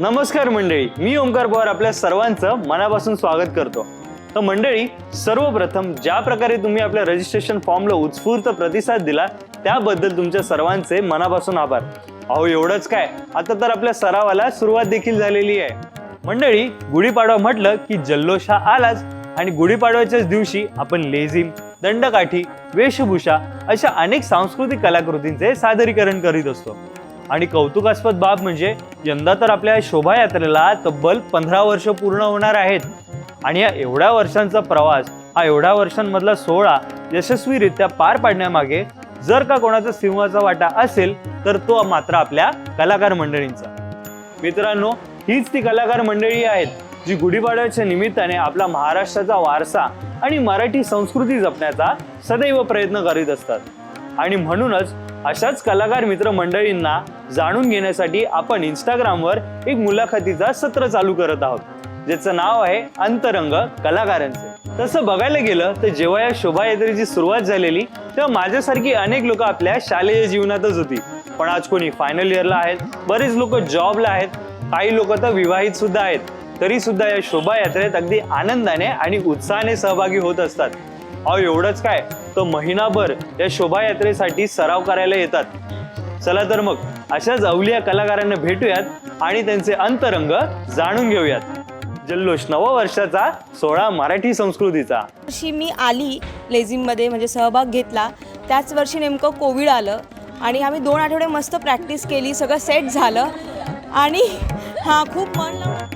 नमस्कार मंडळी मी ओमकार पवार आपल्या सर्वांचं मनापासून स्वागत करतो. तर मंडळी सर्वप्रथम ज्या प्रकारे तुम्ही आपल्या रजिस्ट्रेशन फॉर्मला उत्स्फूर्त प्रतिसाद दिला त्याबद्दल तुमच्या सर्वांचे मनापासून आभार. अहो एवढंच काय? आता तर आपल्या सरावाला सुरुवात देखील झालेली आहे. मंडळी गुढीपाडवा म्हटलं की जल्लोष हा आलाच आणि गुढीपाडव्याच्याच दिवशी आपण लेझिम दंडकाठी वेशभूषा अशा अनेक सांस्कृतिक कलाकृतींचे सादरीकरण करीत असतो. आणि कौतुकास्पद बाब म्हणजे यंदा तर आपल्या शोभायात्रेला तब्बल पंधरा वर्ष पूर्ण होणार आहेत. आणि या एवढ्या वर्षांचा प्रवास हा एवढ्या वर्षांमधला सोहळा यशस्वीरित्या पार पाडण्यामागे जर का कोणाचा सिंहाचा वाटा असेल तर तो मात्र आपल्या कलाकार मंडळींचा. मित्रांनो हीच ती कलाकार मंडळी आहेत जी गुढीपाडव्याच्या निमित्ताने आपला महाराष्ट्राचा वारसा आणि मराठी संस्कृती जपण्याचा सदैव प्रयत्न करीत असतात. आणि म्हणूनच अशाच कलाकार मित्र मंडळींना जाणून घेण्यासाठी आपण इंस्टाग्रामवर एक मुलाखतीचा सत्र चालू करत आहोत ज्याचं नाव आहे अंतरंग कलाकारांचे. तसं बघायला गेलं तर जेव्हा या शोभायात्रेची सुरुवात झालेली तेव्हा माझ्यासारखी अनेक लोक आपल्या शालेय जीवनातच होती. पण आज कोणी फायनल इयरला आहेत बरेच लोक जॉबला आहेत काही लोक तर विवाहित सुद्धा आहेत. तरी सुद्धा या शोभायात्रेत अगदी आनंदाने आणि उत्साहाने सहभागी होत असतात. अहो एवढंच काय? तर महिनाभर या शोभायात्रेसाठी सराव करायला येतात. चला तर मग अशाच अवलिया कलाकारांना भेटूयात आणि त्यांचे अंतरंग जाणून घेऊयात. जल्लोष नववर्षाचा सोळा मराठी संस्कृतीचा. वर्षी मी आली लेझिममध्ये म्हणजे सहभाग घेतला. त्याच वर्षी नेमकं कोविड आलं आणि आम्ही दोन आठवडे मस्त प्रॅक्टिस केली सगळं सेट झालं. आणि हां खूप मन लावून